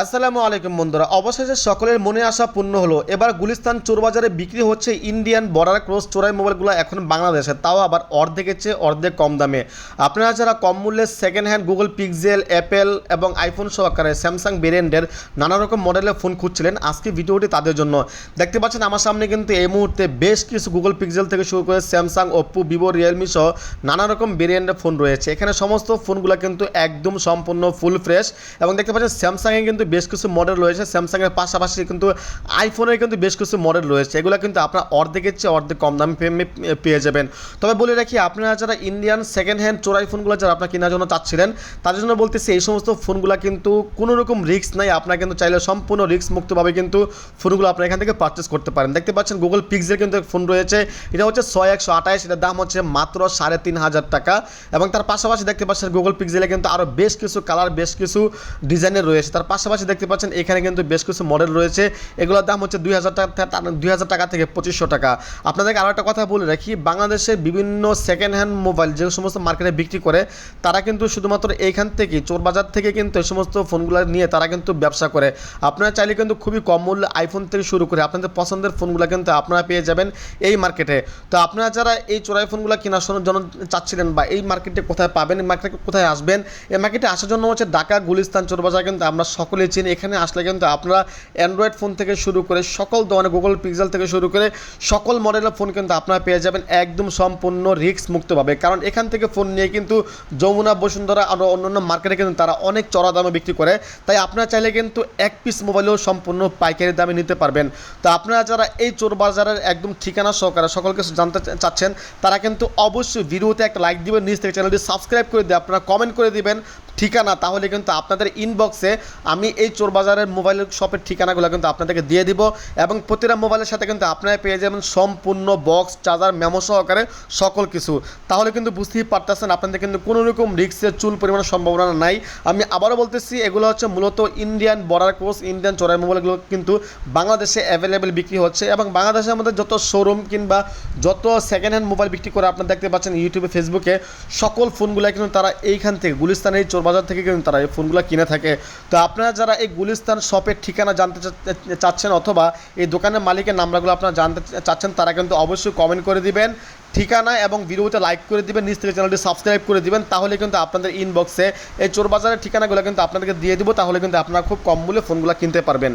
আসসালামু আলাইকুম বন্ধুরা। অবশেষে সকলের মনে আসা পূর্ণ হলো। এবার গুলিস্তান চোরবাজারে বিক্রি হচ্ছে ইন্ডিয়ান বর্ডার ক্রস চোরাই মোবাইলগুলো এখন বাংলাদেশে। তাও আবার অর্ধেকের চেয়ে অর্ধেক কম দামে। আপনারা যারা কম মূল্যে second hand Google Pixel Apple এবং আইফোন সহকারে স্যামসাং ব্র্যান্ডের নানা রকম মডেলের ফোন খুঁজছিলেন, আজকে ভিডিওটি তাদের জন্য। দেখতে পাচ্ছেন আমার সামনে কিন্তু এই মুহূর্তে বেশ কিছু গুগল পিক্সেল থেকে শুরু করে স্যামসাং ওপ্পো ভিভো রিয়েলমি সহ নানা রকম ব্র্যান্ডের ফোন রয়েছে। এখানে সমস্ত ফোনগুলো কিন্তু একদম সম্পূর্ণ ফুল ফ্রেশ এবং দেখতে পাচ্ছেন স্যামসাংয়ে কিন্তু বেশ কিছু মডেল রয়েছে। স্যামসাংয়ের পাশাপাশি কিন্তু আইফোনের কিন্তু বেশ কিছু মডেল রয়েছে। এগুলো কিন্তু আপনার অর্ধেকের চেয়ে অর্ধেক কম দামে পেয়ে- পেয়ে যাবেন। তবে বলে রাখি, আপনারা যারা ইন্ডিয়ান সেকেন্ড হ্যান্ড চোরাই ফোনগুলো যারা আপনার কেনার জন্য চাচ্ছিলেন, তাদের জন্য বলতেছি, এই সমস্ত ফোনগুলো কিন্তু কোনো রকম রিস্ক নাই। আপনার কিন্তু চাইলে সম্পূর্ণ রিস্ক মুক্তভাবে কিন্তু ফোনগুলো আপনারা এখান থেকে পারচেস করতে পারেন। দেখতে পাচ্ছেন গুগল পিক্সের কিন্তু ফোন রয়েছে। এটা হচ্ছে ছয় একশো আঠাশ, এটার দাম হচ্ছে মাত্র সাড়ে তিন হাজার টাকা। এবং তার পাশাপাশি দেখতে পাচ্ছেন গুগল পিক্সেলে কিন্তু আরও বেশ কিছু কালার বেশ কিছু ডিজাইনের রয়েছে। তার পাশাপাশি দেখতে পাচ্ছেন, এখানে কিন্তু বেশ কিছু মডেল রয়েছে। এগুলোর দাম হচ্ছে দুই হাজার টাকা দুই হাজার টাকা থেকে পঁচিশশো টাকা। আপনাদেরকে আরও একটা কথা বলে রাখি, বাংলাদেশের বিভিন্ন সেকেন্ড হ্যান্ড মোবাইল যে সমস্ত মার্কেটে বিক্রি করে, তারা কিন্তু শুধুমাত্র এইখান থেকে, চোরবাজার থেকে কিন্তু এই সমস্ত ফোনগুলো নিয়ে তারা কিন্তু ব্যবসা করে। আপনারা চাইলে কিন্তু খুবই কম মূল্যে আইফোন থেকে শুরু করে আপনাদের পছন্দের ফোনগুলো কিন্তু আপনারা পেয়ে যাবেন এই মার্কেটে তো আপনারা যারা এই চোরাই ফোনগুলো কেনার জন্য চাচ্ছিলেন বা এই মার্কেটে কোথায় পাবেন, এই মার্কেটে কোথায় আসবেন, এই মার্কেটে আসার জন্য হচ্ছে ঢাকা, গুলিস্তান, চোরবাজার কিন্তু আমরা সকলেই চিনি এখানে আসলে কিন্তু আপনারা অ্যান্ড্রয়েড ফোন থেকে শুরু করে সকল ধরনের গুগল পিক্সেল থেকে শুরু করে সকল মডেলের ফোন কিন্তু আপনারা পেয়ে যাবেন একদম সম্পূর্ণ রিস্ক মুক্তভাবে। কারণ এখান থেকে ফোন নিয়ে কিন্তু যমুনা, বসুন্ধরা আরও অন্যান্য মার্কেটে কিন্তু তারা অনেক চড়া দামে বিক্রি করে। তাই আপনারা চাইলে কিন্তু এক পিস মোবাইলেও সম্পূর্ণ পাইকারি দামে নিতে পারবেন। তো আপনারা যারা এই চোর বাজারের একদম ঠিকানা সহকারে সকল কিছু জানতে চাচ্ছেন, তারা কিন্তু অবশ্যই ভিডিওতে একটা লাইক দিবেন নিজ থেকে চ্যানেলটি সাবস্ক্রাইব করে দিয়ে আপনারা কমেন্ট করে দিবেন ঠিকানা, তাহলে কিন্তু আপনাদের ইনবক্সে আমি এই চোর বাজারের মোবাইলের শপের ঠিকানাগুলো কিন্তু আপনাদেরকে দিয়ে দিব এবং প্রতিটা মোবাইলের সাথে কিন্তু আপনারা পেয়ে যাবেন সম্পূর্ণ বক্স, চার্জার, মেমো সহকারে সকল কিছু। তাহলে কিন্তু বুঝতেই পারতেছেন, আপনাদের কিন্তু কোনো রকম রিক্সের চুল পরিমাণের সম্ভাবনা নাই। আমি আবারও বলতেছি, এগুলো হচ্ছে মূলত ইন্ডিয়ান বর্ডার কোর্স ইন্ডিয়ান চোরাই মোবাইলগুলো কিন্তু বাংলাদেশে অ্যাভেলেবেল বিক্রি হচ্ছে এবং বাংলাদেশের মধ্যে যত শোরুম কিংবা যত সেকেন্ড হ্যান্ড মোবাইল বিক্রি করে আপনারা দেখতে পাচ্ছেন ইউটিউবে ফেসবুকে সকল ফোনগুলো কিন্তু তারা এইখান থেকে, গুলিস্তানের চোরবাজার থেকে কিন্তু তারা এই ফোনগুলো কিনে থাকে। তো আপনারা যারা এই গুলিস্তান শপের ঠিকানা জানতে চাচ্ছেন অথবা এই দোকানের মালিকের নাম্বারগুলো আপনারা জানতে চাচ্ছেন, তারা কিন্তু অবশ্যই কমেন্ট করে দিবেন, ঠিকানা এবং ভিডিওতে লাইক করে দিবেন, নিজ থেকে চ্যানেলটি সাবস্ক্রাইব করে দিবেন, তাহলে কিন্তু আপনাদের ইনবক্সে এই চোরবাজারের ঠিকানাগুলো কিন্তু আপনাদেরকে দিয়ে দিব, তাহলে কিন্তু আপনারা খুব কম মূল্যে ফোনগুলো কিনতে পারবেন।